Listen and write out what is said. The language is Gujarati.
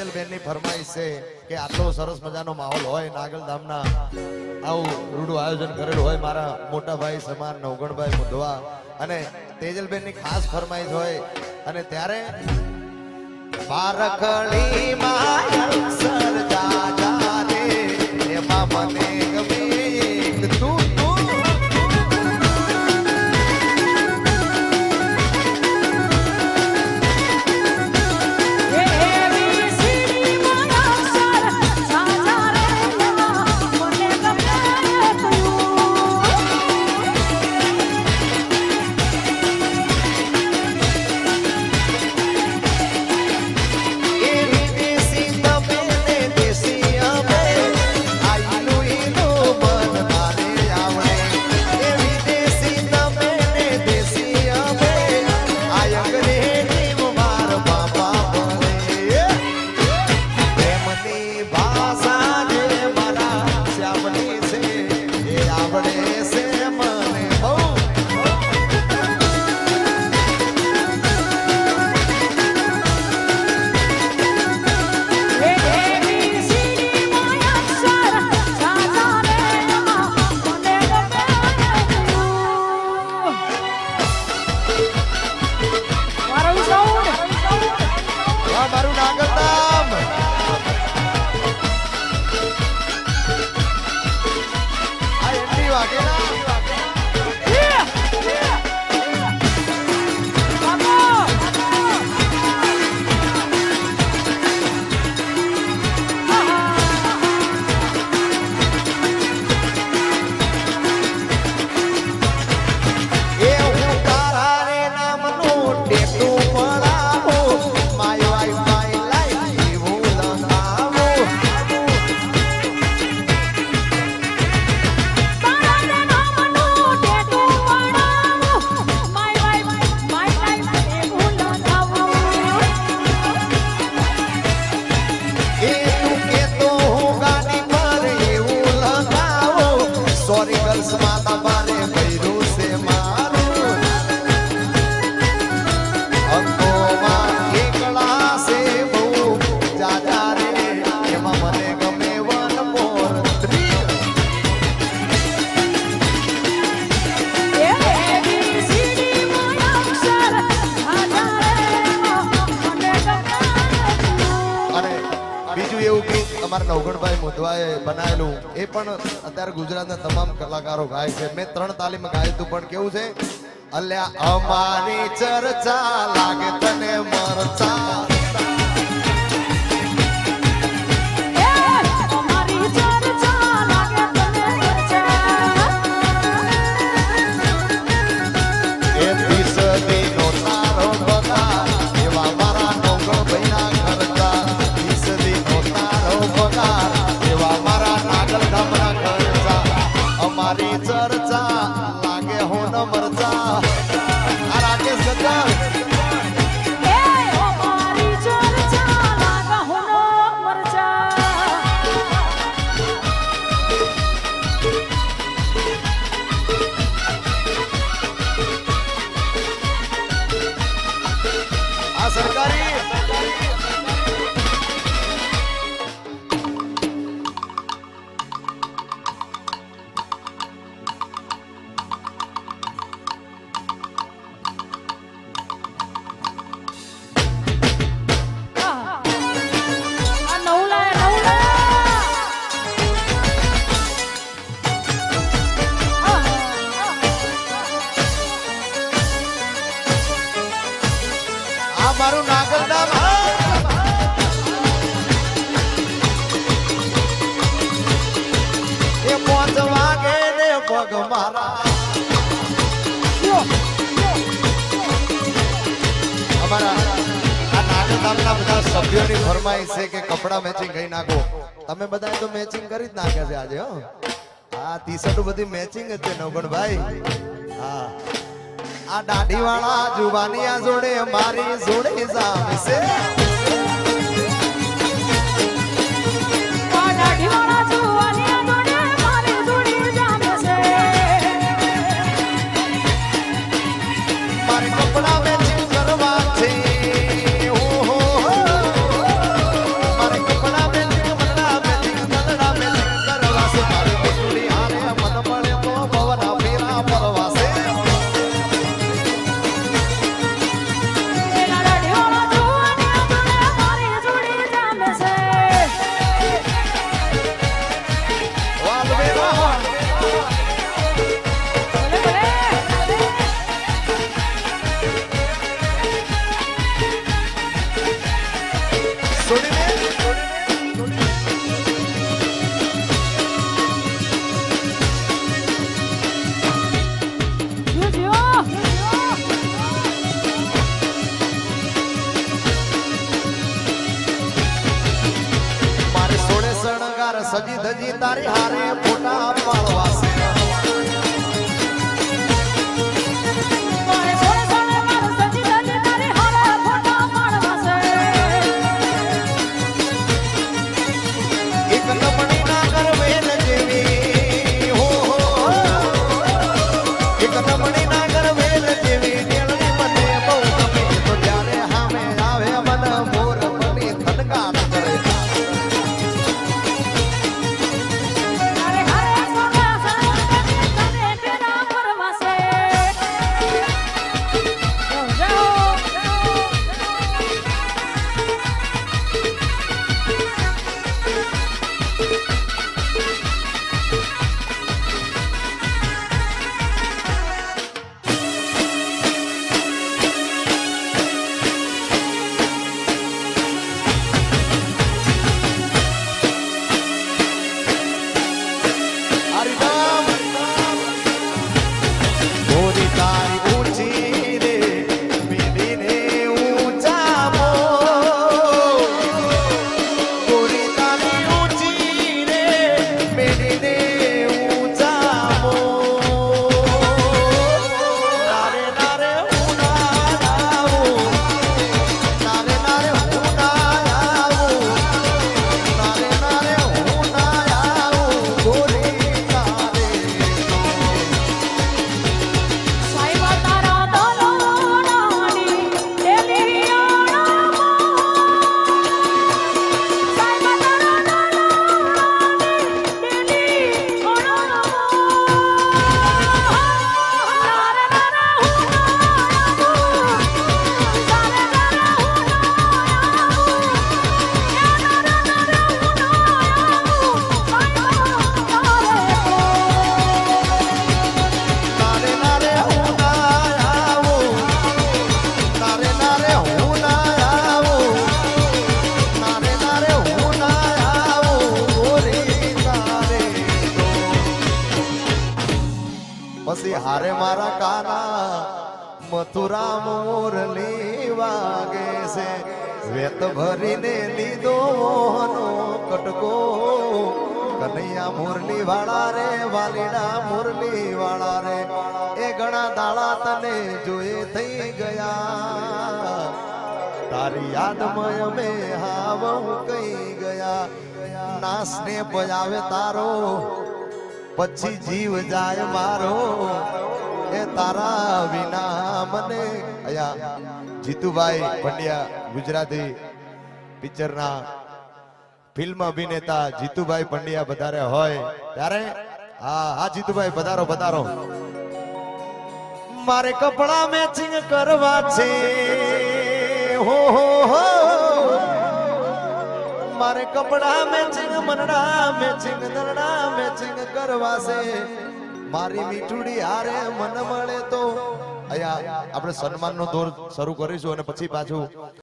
તેજલબેનની ફરમાઈશ છે કે આટલો સરસ મજાનો માહોલ હોય નાગલધામના, આવું રૂડું આયોજન કરેલું હોય મારા મોટા ભાઈ સમાન નવગણભાઈ મુધવા. અને તેજલબેનની ખાસ ફરમાઈશ હોય, અને ત્યારે બારકળી માં અમારા નવગણભાઈ મુધવાએ બનાવેલું એ પણ અત્યારે ગુજરાતના તમામ કલાકારો ગાય છે. મેં ત્રણ તાલીમ ગાયું હતું પણ કેવું છે? અલ્યા અમારી ચર્ચા લાગે તને મરચા. પગ મારા. અમારા કપડા મેચિંગ કરી નાખો. તમે બધા તો મેચિંગ કરી જ નાખ્યા છે આજે, હો. આ ટી બધી મેચિંગ જ છે નવગણભાઈ આ દાઢી વાળા જુવાનિયા જોડે, મારી જોડે જામ સજી ધજી તારી હારે ફોટા પાડવાશે પછી હારે મારા કાના મથુરા મોરલી વાગે છે. વેત ભરીને લીધો કટકો. કનૈયા મુરલી વાળા રે, વાલીડા મુરલી વાળા રે. એ ઘણા દાડા તને જોઈ થઈ ગયા. તારી યાદમય અમે હાવ કઈ ગયા. નાસને બજાવે તારો પછી જીવ જાય મારો. એ તારા વિના મને અયા જીતુભાઈ પંડ્યા ગુજરાતી પિક્ચરના ફિલ્મ અભિનેતા જીતુભાઈ પંડ્યા વધારે હોય ત્યારે હા હા, જીતુભાઈ પધારો પધારો મારે કપડા મેચિંગ કરવા છે. હો હો હો. મારે કપડા મેચિંગ, મનડા મેચિંગ દરડા મેચિંગ કરવા છે મારી મીઠુડી હારે મન મળે તો. અહીંયા આપણે સન્માનનો દોર શરૂ કરીશું અને પછી પાછું